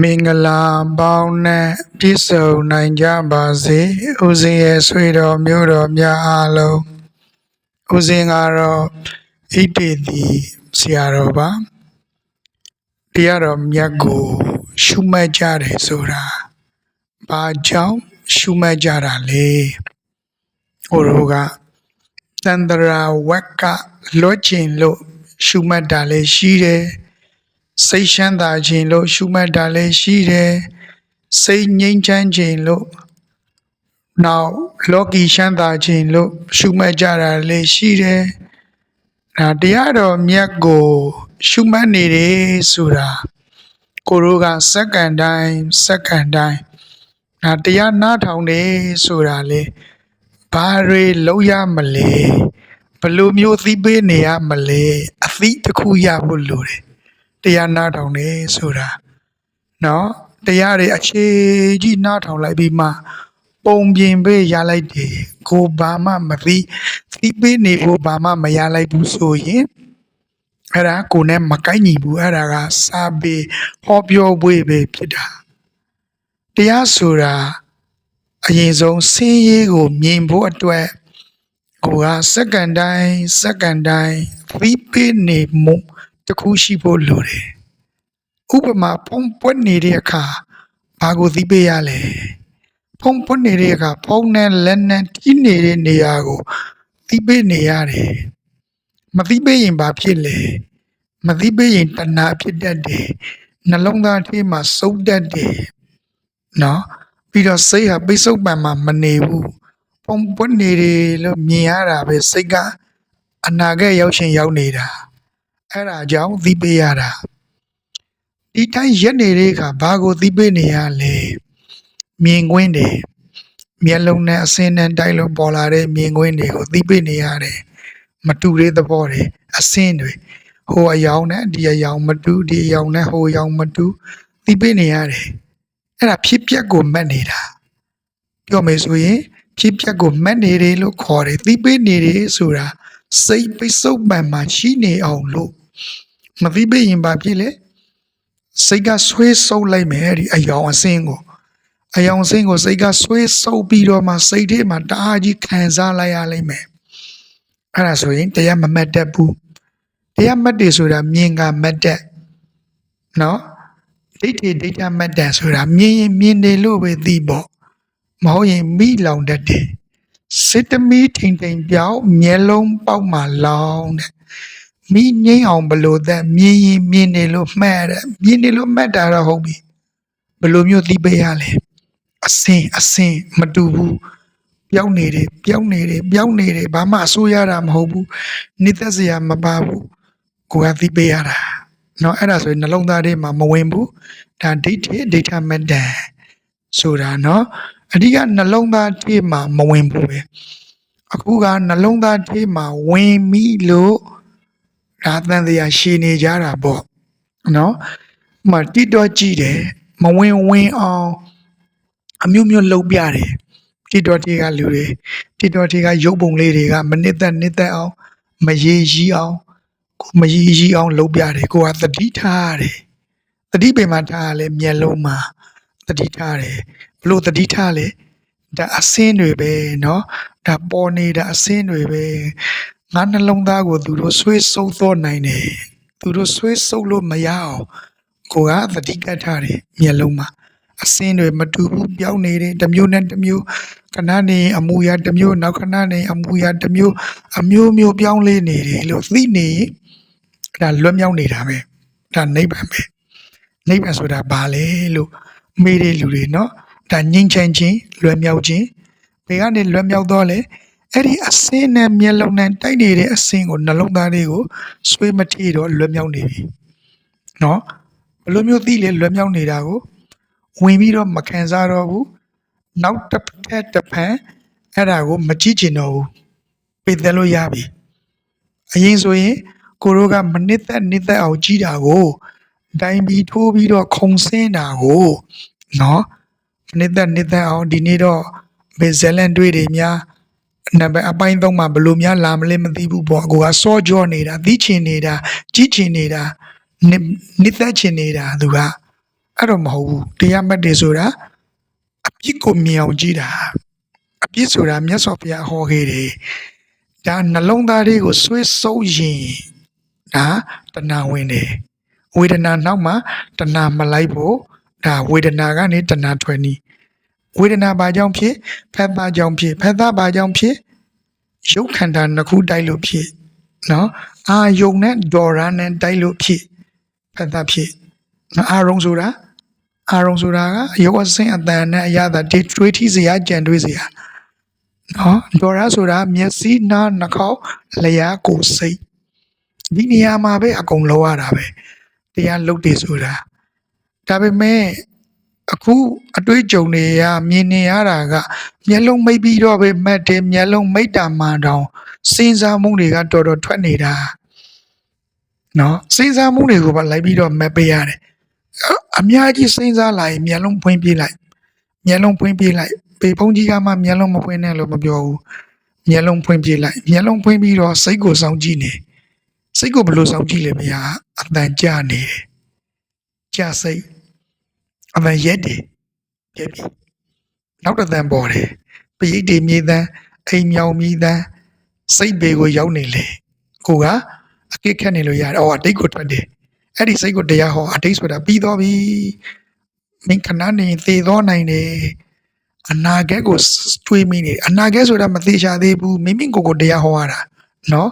မင်္ဂလာပေါင်းနဲ့ပြည့်စုံနိုင်ကြပါစေဦးဇင်းရဲ့ဆွေတော်မျိုးတော်များအားလုံးဦးဇင်းကတော့ဣတိတိဆရာတော်ပါတရားတော်မြတ်ကိုရှုမှတ်ကြတယ်ဆိုတာဘာကြောင့်ရှုမှတ်ကြတာလဲဟိုတို့ကတန္တရာဝက်ကလွတ်ကျင်လို့ရှုမှတ်တာလည်းရှိတယ် စိတ်ချမ်းသာခြင်းလို့ရှုမှတ်တာလည်းရှိတယ်စိတ်ငြိမ်းချမ်းခြင်းလို့နောက်လောကီချမ်းသာခြင်းလို့ရှုမှတ်ကြတာလည်းရှိတယ်ဒါတရားတော်မြတ်ကိုရှုမှတ်နေတယ်ဆိုတာကိုရိုကစက္ကန့်တိုင်းစက္ကန့်တိုင်းဒါတရားနားထောင်တယ်ဆိုတာလေဘာတွေလောက်ရမလဲဘယ်လိုမျိုးသိပေးနေရမလဲအသည့်တစ်ခုရဖို့လိုတယ် တရားနားထောင်တယ်ဆိုတာနော်တရားတွေအခြေကြီးနားထောင်လိုက်ပြီးမှပုံပြင်ပေးရလိုက်တယ်ကိုဘာမှမသိသိပေးနေဖို့ဘာမှမရလိုက်ဘူးဆိုရင်အဲ့ဒါကိုနဲ့မကိုက်ညီဘူးအဲ့ဒါကစာပေဟောပြောပွဲပဲဖြစ်တာတရားဆိုတာအရင်ဆုံးစင်းရေးကိုမြင်ဖို့အတွက်ကိုကစက္ကန့်တိုင်းစက္ကန့်တိုင်းသိပေးနေမှု တစ်ခုရှိဖို့လိုတယ်ဥပမာဖုံးပွက်နေတဲ့အခါဘာကိုသိပေးရလဲဖုံးပွက်နေတဲ့အခါဖုံးနဲ့လက်နဲ့တီးနေတဲ့နေရာကိုသိပေးနေရတယ်မသိပေးရင်ဘာဖြစ်လဲမသိပေးရင်တဏှာဖြစ်တတ်တယ်နှလုံးသားထဲမှာစုပ်တတ်တယ်နော်ပြီးတော့စိတ်ဟာပိစုတ်ပံမှာမနေဘူးပုံပွက်နေတယ်လို့မြင်ရတာပဲစိတ်ကအနာဂတ်ရောက်ရှင်ရောက်နေတာ အဲ့ဒါကြောင့်သိပေးရတာဒီတိုင်းရက်နေတဲ့အခါဘာကိုသိပေးနေရလဲမြင်ကွင်းတယ်မျက်လုံးနဲ့အစင်းနဲ့တိုက်လို့ပေါ်လာတဲ့မြင်ကွင်းတွေကိုသိပေးနေရတယ်မတူတဲ့သဘောတွေအစင်းတွေဟိုအယောင်နဲ့ဒီအယောင်မတူဒီအယောင်နဲ့ဟိုအယောင်မတူသိပေးနေရတယ်အဲ့ဒါဖြစ်ပျက်ကိုမှတ်နေတာပြောမယ်ဆိုရင်ဖြစ်ပျက်ကိုမှတ်နေတယ်လို့ခေါ်တယ်သိပေးနေတယ်ဆိုတာစိတ်ပိစုတ်ပံမှာရှိနေအောင်လို့ မသိပေးရင်ဘာဖြစ်လဲစိတ်ကဆွေးဆုပ်လိုက်မယ်အဲ့ဒီအယောင်အစင်းကိုအယောင်အစင်းကိုစိတ်ကဆွေးဆုပ်ပြီးတော့မှစိတ်ထဲမှာတအားကြီးခံစားလိုက်ရလိမ့်မယ်အဲ့ဒါဆိုရင်တရားမမှတ်တတ်ဘူးတရားမှတ်တယ်ဆိုတာမြင်ကမှတ်တတ်နော်ဒိဋ္ဌိဒိဋ္ဌမှတ်တတ်ဆိုတာမြင်ရင်မြင်တယ်လို့ပဲသိပေါ့မဟုတ်ရင်မိလောင်တတ်တယ်စစ်တမီထိန်ထိန်ပြောင်းမျက်လုံးပေါက်မှလောင်တဲ့ မိငိမ့်အောင်ဘလို့သက်မြင်ရင်မြင်တယ်လို့မှတ်ရတယ်မြင်တယ်လို့မှတ်တာတော့ဟုတ်ပြီဘလို့မျိုးသိပေးရလဲအစင်အစင်မတူဘူးပြောင်းနေတယ်ပြောင်းနေတယ်ပြောင်းနေတယ်ဘာမှအဆိုးရတာမဟုတ်ဘူးနိသက်စရာမပါဘူးကိုကသိပေးရတာเนาะအဲ့ဒါဆိုရင်နှလုံးသားထဲမှာမဝင်ဘူးဒါဒိဋ္ဌိဒိဋ္ဌမတ္တဆိုတာเนาะအဓိကနှလုံးသားထဲမှာမဝင်ဘူးပဲအခုကနှလုံးသားထဲမှာဝင်ပြီလို့ ဒါတန်တရားရှည်နေကြတာပေါ့နော်မတိတော့ကြည့်တယ်မဝင်ဝင်အောင်အမျိုးမျိုးလှုပ်ပြတယ်တိတော့တေကလူတွေတိတော့တေကရုပ်ပုံလေးတွေကမနစ်သက်နစ်သက်အောင်မရေရီးအောင်ကိုမရေရီးအောင်လှုပ်ပြတယ်ကိုကသတိထားရတယ်သတိပင်မှာထားရလဲမျက်လုံးမှာသတိထားတယ်ဘလို့သတိထားလဲဒါအစင်းတွေပဲเนาะဒါပေါ်နေတာအစင်းတွေပဲ ငါနှလုံးသားကိုသူတို့ဆွေးဆုပ်သောနိုင်တယ်သူတို့ဆွေးဆုပ်လို့မရအောင်ကိုကသတိကတ်ထားတယ်မျက်လုံးမှာအစင်းတွေမတူဘူးပြောင်းနေတယ်တစ်မျိုးနဲ့တစ်မျိုးခဏနေအမူအရာတစ်မျိုးနောက်ခဏနေအမူအရာတစ်မျိုးအမျိုးမျိုးပြောင်းလဲနေတယ်လို့သိနေဒါလွတ်မြောက်နေတာပဲဒါနိဗ္ဗာန်ပဲနိဗ္ဗာန်ဆိုတာဘာလဲလို့မေးတဲ့လူတွေเนาะဒါငြိမ်းချမ်းခြင်းလွယ်မြောက်ခြင်းဘယ်ကနေလွယ်မြောက်တော့လဲ အဲ့ဒီအစင်းနဲ့မျက်လုံးနဲ့တိုက်နေတဲ့အစင်းကိုနှလုံးသားလေးကိုဆွေးမထီတော့လွယ်မြောက်နေပြီเนาะဘယ်လိုမျိုးသိလဲလွယ်မြောက်နေတာကိုဝင်ပြီးတော့မခံစားတော့ဘူးနောက်တစ်ဖက်တစ်ဖက်အဲ့ဒါကိုမကြည့်ကျင်တော့ဘူးပိတ်သက်လို့ရပြီအရင်ဆိုရင်ကိုရိုးကမနစ်သက်နစ်သက်အောင်ကြည့်တာကိုတိုင်ပြီးထိုးပြီးတော့ခုံဆင်းတာကိုเนาะနှစ်သက်နှစ်သက်အောင်ဒီနေ့တော့ဘယ်ဇလန်တွေးတွေများ နံပါတ်အပိုင်းသုံးမှာဘလို့များလာမလဲမသိဘူးပေါ့ကိုကစောကြောနေတာသိချင်နေတာကြည့်ချင်နေတာနှစ်သက်ချင်နေတာသူကအဲ့တော့မဟုတ်ဘူးတရားမှတ်တယ်ဆိုတာအပြစ်ကိုမြင်အောင်ကြည့်တာအပြစ်ဆိုတာမြတ်စွာဘုရားဟောခဲ့တယ်ဒါနှလုံးသားလေးကိုဆွဲဆုပ်ရင်ဒါတဏှာဝင်တယ်ဝေဒနာနောက်မှာတဏှာမလိုက်ဖို့ဒါဝေဒနာကနေတဏှာထွက်နီး ဝေဒနာဘာကြောင့်ဖြစ်ဖက်သားကြောင့်ဖြစ်ဖက်သားဘာကြောင့်ဖြစ်ရုပ်ခန္ဓာနှစ်ခုတိုက်လို့ဖြစ်နော်အာယုံနဲ့ဒေါ်ရနဲ့တိုက်လို့ဖြစ်ဖက်သားဖြစ်နော်အာရုံဆိုတာအာရုံဆိုတာကရုပ်အစင်းအတန်နဲ့အရသာတွေတွေးထီးစရာကြံတွေးစရာနော်ဒေါ်ရဆိုတာမျက်စိနားနှာခေါင်းလျှာကိုယ်စိတ်ဒီနေရာမှာပဲအကုန်လောရတာပဲတရားလုတ်တယ်ဆိုတာဒါပေမဲ့ အခုအတွေးကြုံတွေရမြင်နေရတာက မျက်လုံးမိတ်ပြီးတော့ပဲမှတ်တယ်မျက်လုံးမိတ်တာမှန်တောင်စဉ်းစားမှုတွေကတော်တော်ထွက်နေတာနော်စဉ်းစားမှုတွေကိုပါလိုက်ပြီးတော့မက်ပေးရတယ်အအများကြီးစဉ်းစားလာရင်မျက်လုံးဖွင့်ပြေးလိုက်မျက်လုံးဖွင့်ပြေးလိုက်ပေဖုံးကြီးကမှမျက်လုံးမဖွင့်နဲ့လို့မပြောဘူးမျက်လုံးဖွင့်ပြေးလိုက်မျက်လုံးဖွင့်ပြီးတော့စိတ်ကိုစောင့်ကြည့်နေစိတ်ကိုဘယ်လိုစောင့်ကြည့်လဲဗျာအတန်ကြာနေတယ်ကြာစိတ် အတန်ရက်တယ်ပြက်ပြီနောက်တစ်တန်ပေါ်တယ်ပရိတ်တွေမြေတန်းအိမ်မြောင်မြေတန်းစိတ်ပေကိုရောက်နေလေကိုကအကိတ်ခတ်နေလို့ရတယ်အော်အတိတ်ကိုထွက်တယ်အဲ့ဒီစိတ်ကိုတရားဟောအတိတ်ဆိုတာပြီးတော့ပြီမင်းခဏနေရင်သေသောနိုင်တယ်အနာဂတ်ကိုတွေးမိနေတယ်အနာဂတ်ဆိုတာမသေးချာသေးဘူးမိမိကိုယ်ကိုတရားဟောရတာနော်